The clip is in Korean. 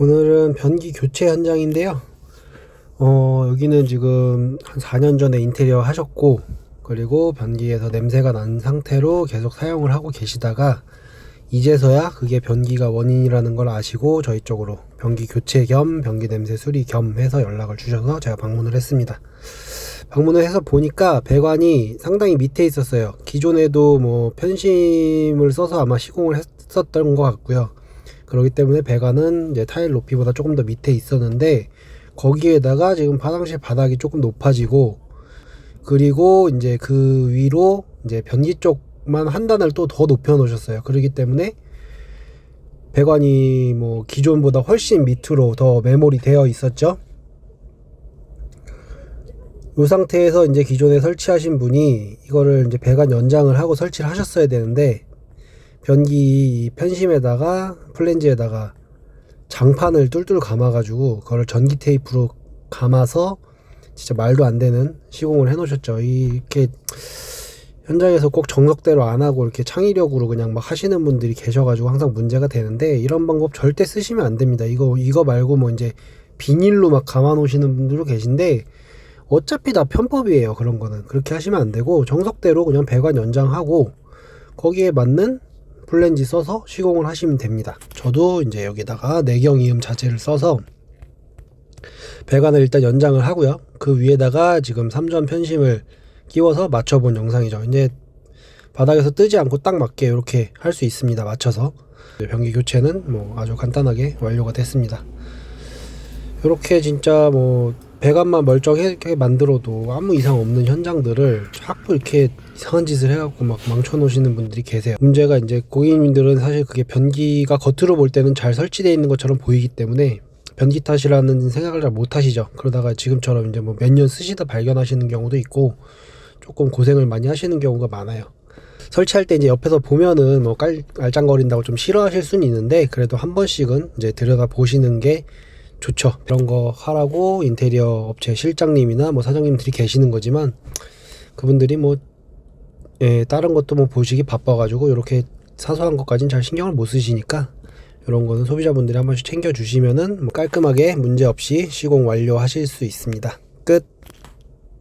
오늘은 변기 교체 현장인데요. 어, 여기는 지금 한 4년 전에 인테리어 하셨고, 그리고 변기에서 냄새가 난 상태로 계속 사용을 하고 계시다가, 이제서야 그게 변기가 원인이라는 걸 아시고 저희 쪽으로 변기 교체 겸 변기 냄새 수리 겸 해서 연락을 주셔서 제가 방문을 했습니다. 방문을 해서 보니까 배관이 상당히 밑에 있었어요. 기존에도 뭐 편심을 써서 아마 시공을 했었던 것 같고요. 그렇기 때문에 배관은 이제 타일 높이보다 조금 더 밑에 있었는데 거기에다가 지금 화장실 바닥이 조금 높아지고 그리고 이제 그 위로 이제 변기 쪽만 한 단을 또 더 높여 놓으셨어요. 그렇기 때문에 배관이 뭐 기존보다 훨씬 밑으로 더 매몰이 되어 있었죠. 이 상태에서 이제 기존에 설치하신 분이 이거를 이제 배관 연장을 하고 설치를 하셨어야 되는데 변기 편심에다가 플랜지에다가 장판을 뚫뚫 감아가지고 그걸 전기 테이프로 감아서 진짜 말도 안 되는 시공을 해놓으셨죠. 이렇게 현장에서 꼭 정석대로 안 하고 이렇게 창의력으로 그냥 막 하시는 분들이 계셔가지고 항상 문제가 되는데 이런 방법 절대 쓰시면 안 됩니다. 이거 이거 말고 뭐 이제 비닐로 막 감아 놓으시는 분들도 계신데 어차피 다 편법이에요. 그런 거는 그렇게 하시면 안 되고 정석대로 그냥 배관 연장하고 거기에 맞는 플랜지 써서 시공을 하시면 됩니다. 저도 이제 여기다가 내경이음 자재를 써서 배관을 일단 연장을 하고요. 그 위에다가 지금 3전 편심을 끼워서 맞춰본 영상이죠. 이제 바닥에서 뜨지 않고 딱 맞게 이렇게 할 수 있습니다. 맞춰서 변기 교체는 뭐 아주 간단하게 완료가 됐습니다. 이렇게 진짜 뭐 배관만 멀쩡하게 만들어도 아무 이상 없는 현장들을 자꾸 이렇게 이상한 짓을 해갖고 막 망쳐놓으시는 분들이 계세요. 문제가 이제 고객님들은 사실 그게 변기가 겉으로 볼 때는 잘 설치되어 있는 것처럼 보이기 때문에 변기 탓이라는 생각을 잘 못하시죠. 그러다가 지금처럼 이제 뭐 몇 년 쓰시다 발견하시는 경우도 있고 조금 고생을 많이 하시는 경우가 많아요. 설치할 때 이제 옆에서 보면은 뭐 깔, 알짱거린다고 좀 싫어하실 수는 있는데 그래도 한 번씩은 이제 들여다 보시는 게 좋죠. 그런 거 하라고 인테리어 업체 실장님이나 뭐 사장님들이 계시는 거지만 그분들이 뭐 예, 다른 것도 뭐 보시기 바빠가지고 이렇게 사소한 것까지는 잘 신경을 못 쓰시니까 이런 거는 소비자분들이 한 번씩 챙겨 주시면은 뭐 깔끔하게 문제 없이 시공 완료하실 수 있습니다. 끝.